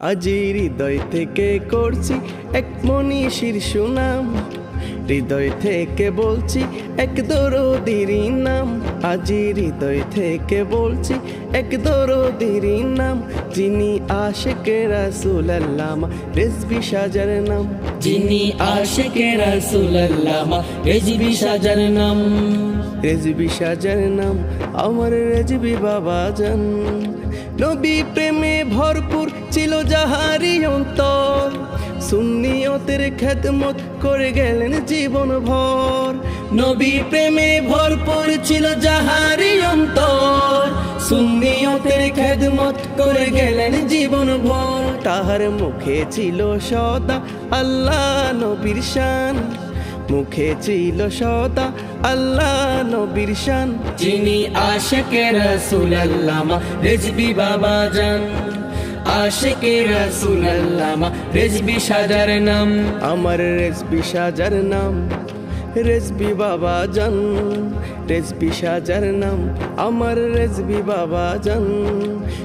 আজি হৃদয় থেকে করছি এক মনীষীর সুনাম। হৃদয় থেকে বলছি এক দরদির নাম। আজি হৃদয় থেকে বলছি এক দরদির নাম। যিনি আশেকে রাসুল আল্লামা রেসবি সাজার নাম। যিনি আশেকে রাসুলাল্লামা রেজবি সাজার নাম। রেজবি সাজার নাম আমার রেজবি বাবা জান। নবী প্রেমে ভরপুর ছিল যাহারি অন্তর। সুন্নিয়তের খেদমত করে গেলেন জীবন ভর নবী প্রেমে ভরপুর ছিল যাহারি অন্তর। সুন্নিয়তের খেদমত করে গেলেন জীবন ভর তাহার মুখে ছিল সদা আল্লাহ নবীর শান। মুখে ছিল সদা আল্লাহ নবীর শান। যিনি আশেকে রাসুলাল্লামা রেজবি বাবা জান। আশেকে রাসুলাল্লামা রেজবি সাজার নাম। আমার রেসবি সাজার নাম রেসবি বাবা জান রেসবি সাজার নাম। আমার রেসবি বাবা জান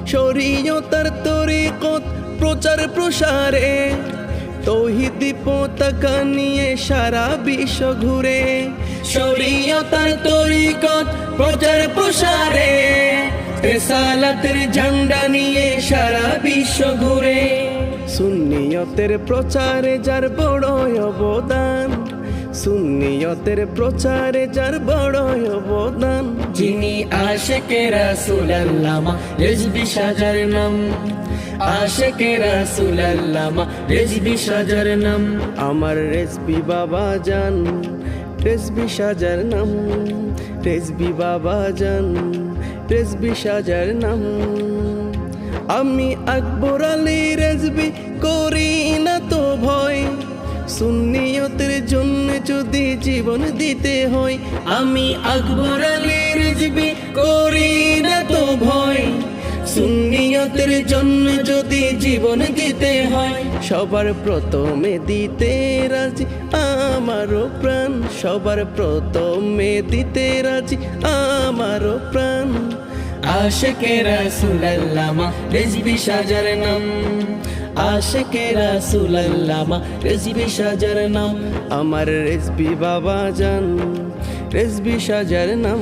শরীয়তার তরিকত প্রচার প্রসারে তৌহিদি পতাকা নিয়ে সারা বিশ্ব ঘুরে। শরীয়তার তরিকত প্রচার প্রসারে। রেসালাতের ঝান্ডা নিয়ে সারা বিশ্ব ঘুরে। সুন্নিয়তের প্রচারে যার বড় অবদান সুন্নিয়তের প্রচারে যার বড় অবদান। যিনি আশেকে রাসুলাল্লামা রেজবি সাজার নাম। আশেকে রাসুলাল্লামা রেজবি সাজার নাম। আমার রেসবি বাবা জান রেসবি সাজার নাম রেসবি বাবা জান। রেসবি সাজার নাম। আমি আকবর আলী রেজবি করি না তো ভয়। সুন্নিয়তের জন্য যদি জীবন দিতে হয়, আমি আকবর আলী রেজবি করি না তো ভয়। সুন্নিয়তের জন্য যদি জীবন দিতে হয়, সবার প্রথমে দিতে রাজি আমারও প্রাণ। সবার প্রথমে দিতে রাজি আমারও প্রাণ। আশেকে রাসুলাল্লামা রেজবি সাজার নাম। আশেকে রাসুলাল্লামা রেজবি সাজার নাম। আমার রেসবি বাবা জান রেসবি সাজার নাম।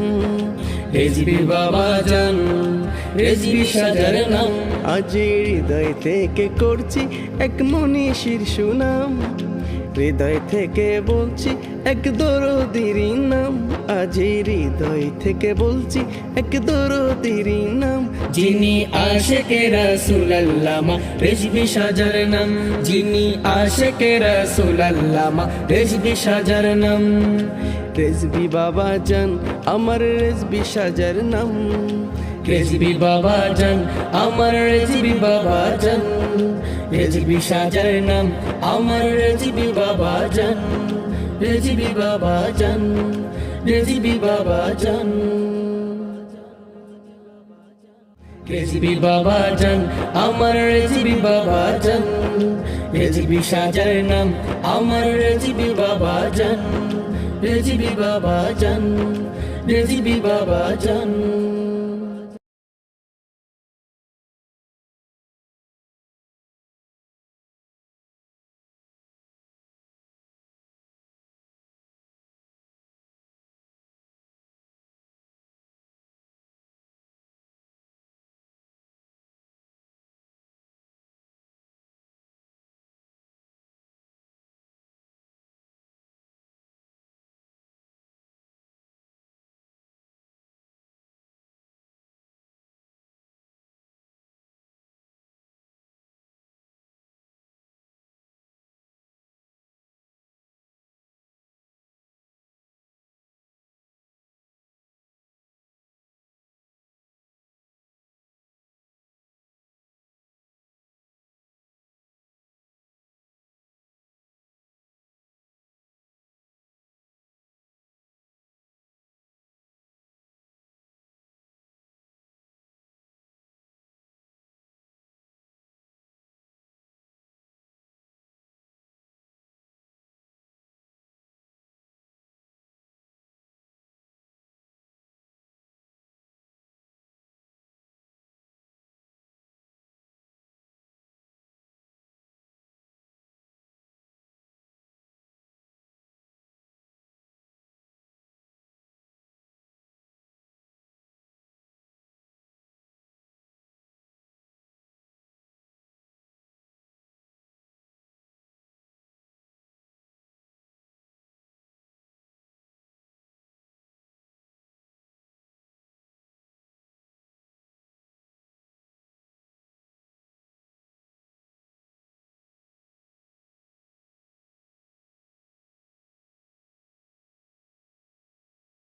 রেজবি বাবা জান। রেজবি সাজার নাম। আজ হৃদয় থেকে করছি এক মনীষীর সুনাম। হৃদয় থেকে বলছি এক দরদির নাম। আজ হৃদয় থেকে বলছি এক দরদির নাম। যিনি আশেকে রাসুলাল্লামা রেজবি সাজার নাম। যিনি আশেকে রাসুলাল্লামা রেজবি সাজার নাম। রেসবি বাবা জান আমার রেসবি সাজার নাম। রেজবি বাবা জান আমার রেজবি বাবা জান রেজবি সাজার নাম আমার রেজবি বাবা জান রেজবি বাবা জান রেজবি বাবা জান রেজবি বাবা জান আমার রেজবি বাবা জান রেজবি সাজার নাম আমার রেজবি বাবা জান রেজবি বাবা জান রেজবি বাবা জান